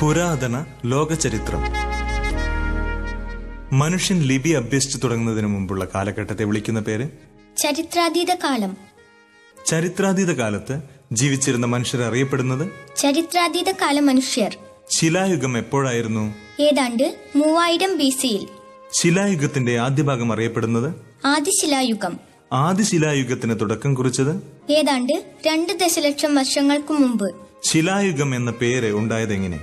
പുരാതന ലോകചരിത്രം. മനുഷ്യൻ ലിപി അഭ്യസിച്ചു തുടങ്ങുന്നതിന് മുമ്പുള്ള കാലഘട്ടത്തെ വിളിക്കുന്ന പേര്? ചരിത്രാതീത കാലം. ചരിത്രാതീത കാലത്ത് ജീവിച്ചിരുന്ന മനുഷ്യർ അറിയപ്പെടുന്നത്? ചരിത്രാതീത കാല മനുഷ്യർ. ശിലായുഗം എപ്പോഴായിരുന്നു? ഏതാണ്ട് മൂവായിരം ബി സിയിൽ ശിലായുഗത്തിന്റെ ആദ്യ ഭാഗം അറിയപ്പെടുന്നത്? ആദിശിലായുഗം ആദിശിലായുഗത്തിന് തുടക്കം കുറിച്ചത്? ഏതാണ്ട് രണ്ട് ദശലക്ഷം വർഷങ്ങൾക്ക് മുമ്പ്. ശിലായുഗം എന്ന പേര് ഉണ്ടായതെങ്ങനെ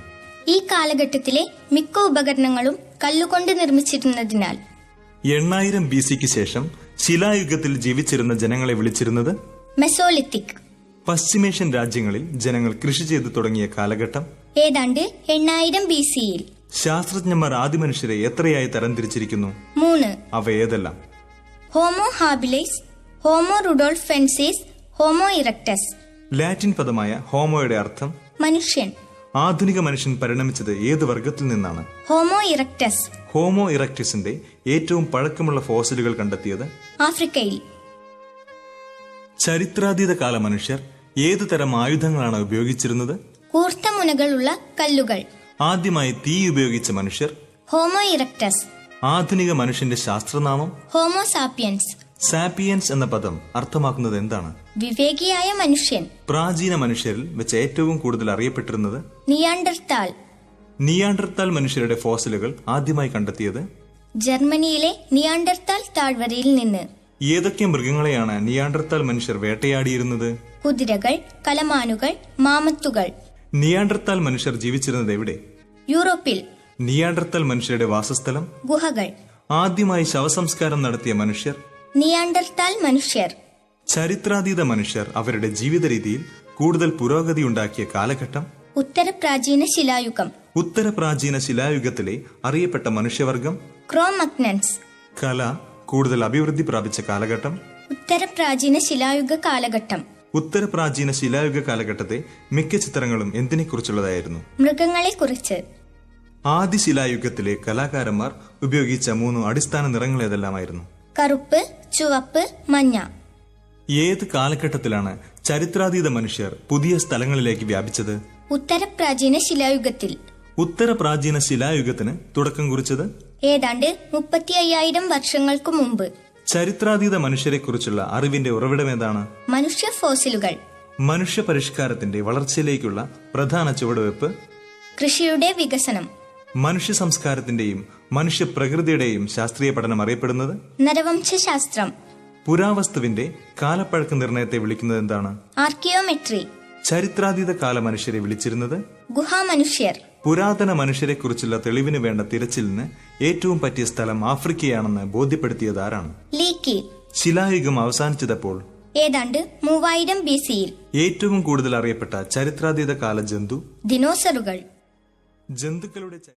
ഈ കാലഘട്ടത്തിലെ മിക്ക ഉപകരണങ്ങളും കല്ലുകൊണ്ട് നിർമ്മിച്ചിരുന്നതിനാൽ. എണ്ണായിരം ബി സിക്ക് ശേഷം ശിലായുഗത്തിൽ ജീവിച്ചിരുന്ന ജനങ്ങളെ വിളിച്ചിരുന്നത് മെസോലിത്തിക്. പശ്ചിമേഷ്യൻ രാജ്യങ്ങളിൽ ജനങ്ങൾ കൃഷി ചെയ്തു തുടങ്ങിയ കാലഘട്ടം. ഏതാണ്ട് എണ്ണായിരം ബി സിയിൽ ശാസ്ത്രജ്ഞന്മാർ ആദിമനുഷ്യരെ എത്രയായി തരംതിരിച്ചിരിക്കുന്നു? മൂന്ന്. അവ ഏതെല്ലാം? Homo habilis homo rudolfensis homo erectus. Latin പദമായ ഹോമോയുടെ അർത്ഥം? മനുഷ്യൻ. ആധുനിക മനുഷ്യൻ പരിണമിച്ചത് ഏത് വർഗത്തിൽ നിന്നാണ്? Homo erectus. ഹോമോ ഇറക്ടസിന്റെ ഏറ്റവും പഴക്കമുള്ള ഫോസിലുകൾ കണ്ടെത്തിയത്? ആഫ്രിക്കയിൽ. ചരിത്രാതീത കാല മനുഷ്യർ ഏതു തരം ആയുധങ്ങളാണ് ഉപയോഗിച്ചിരുന്നത്? കൂർത്ത മുനകളുള്ള കല്ലുകൾ. ആദ്യമായി തീ ഉപയോഗിച്ച മനുഷ്യർ? Homo erectus. ആധുനിക മനുഷ്യന്റെ ശാസ്ത്രനാമം? ഹോമോ സാപ്പിയൻസ് എന്ന പദം അർത്ഥമാക്കുന്നത് എന്താണ്? വിവേകിയായ മനുഷ്യൻ. പ്രാചീന മനുഷ്യരിൽ വെച്ച് ഏറ്റവും കൂടുതൽ അറിയപ്പെട്ടിരുന്നത്? നിയാണ്ടർത്താൽ. നിയാണ്ടർത്താൽ മനുഷ്യരുടെ ഫോസിലുകൾ ആദ്യമായി കണ്ടെത്തിയത്? ജർമ്മനിയിലെ നിയാണ്ടർത്താൽ താഴ്വരയിൽ നിന്ന്. ഏതൊക്കെ മൃഗങ്ങളെയാണ് നിയാണ്ടർത്താൽ മനുഷ്യർ വേട്ടയാടിയിരുന്നത്? കുതിരകൾ കലമാനുകൾ മാമത്തുകൾ. നിയാണ്ടർത്താൽ മനുഷ്യർ ജീവിച്ചിരുന്നത് എവിടെ? യൂറോപ്പിൽ. നിയാണ്ടർത്താൽ മനുഷ്യരുടെ വാസസ്ഥലം? ഗുഹകൾ. ആദ്യമായി ശവസംസ്കാരം നടത്തിയ മനുഷ്യർ? നിയാണ്ടർത്താൽ മനുഷ്യർ. ചരിത്രാതീത മനുഷ്യർ അവരുടെ ജീവിത രീതിയിൽ കൂടുതൽ പുരോഗതി ഉണ്ടാക്കിയ കാലഘട്ടം? ഉത്തരപ്രാചീന ശിലായുഗം. ഉത്തരപ്രാചീന ശിലായുഗത്തിലെ അറിയപ്പെട്ട മനുഷ്യവർഗം? ക്രോമഗ്നൻസ്. കല കൂടുതൽ അഭിവൃദ്ധി പ്രാപിച്ച കാലഘട്ടം? ഉത്തരപ്രാചീന ശിലായുഗ കാലഘട്ടം. ഉത്തരപ്രാചീന ശിലായുഗ കാലഘട്ടത്തെ മിക്ക ചിത്രങ്ങളും എന്തിനെക്കുറിച്ചുള്ളതായിരുന്നു? മൃഗങ്ങളെക്കുറിച്ച് ആദ്യ ശിലായുഗത്തിലെ കലാകാരന്മാർ ഉപയോഗിച്ച മൂന്ന് അടിസ്ഥാന നിറങ്ങൾ ഏതെല്ലാമായിരുന്നു കറുപ്പ് ചുവപ്പ് മഞ്ഞ. ഏത് കാലഘട്ടത്തിലാണ് ചരിത്രാതീത മനുഷ്യർ പുതിയ സ്ഥലങ്ങളിലേക്ക് വ്യാപിച്ചത്? ഉത്തരപ്രാചീന ശിലായുഗത്തിൽ. ഉത്തരപ്രാചീന ശിലായുഗത്തിന് തുടക്കം കുറിച്ചത്? ഏതാണ്ട് മുപ്പത്തി അയ്യായിരം വർഷങ്ങൾക്ക് മുമ്പ്. ചരിത്രാതീത മനുഷ്യരെക്കുറിച്ചുള്ള അറിവിന്റെ ഉറവിടം ഏതാണ്? മനുഷ്യ ഫോസിലുകൾ. മനുഷ്യ പരിഷ്കാരത്തിന്റെ വളർച്ചയിലേക്കുള്ള പ്രധാന ചുവടുവെപ്പ് കൃഷിയുടെ വികസനം. മനുഷ്യ സംസ്കാരത്തിന്റെയും മനുഷ്യ പ്രകൃതിയുടെയും ശാസ്ത്രീയ പഠനം അറിയപ്പെടുന്നത്? നരവംശാസ്ത്രം പുരാവസ്തുവിന്റെ കാലപ്പഴക്ക നിർണയത്തെ വിളിക്കുന്നത് എന്താണ്? ആർക്കിയോമെട്രി. ചരിത്രാതീത കാല മനുഷ്യരെ വിളിച്ചിരുന്നത്? ഗുഹാമനുഷ്യർ. പുരാതന മനുഷ്യരെ കുറിച്ചുള്ള തെളിവിന് വേണ്ട തിരച്ചിലിന് ഏറ്റവും പറ്റിയ സ്ഥലം ആഫ്രിക്കയാണെന്ന് ബോധ്യപ്പെടുത്തിയത് ആരാണ്? ലീക്കി. ശിലായുഗം അവസാനിച്ചതപ്പോൾ ഏതാണ്ട് മൂവായിരം ബി സിയിൽ ഏറ്റവും കൂടുതൽ അറിയപ്പെട്ട ചരിത്രാതീത കാല ജന്തു ദിനോസറുകൾ. ജന്തുക്കളുടെ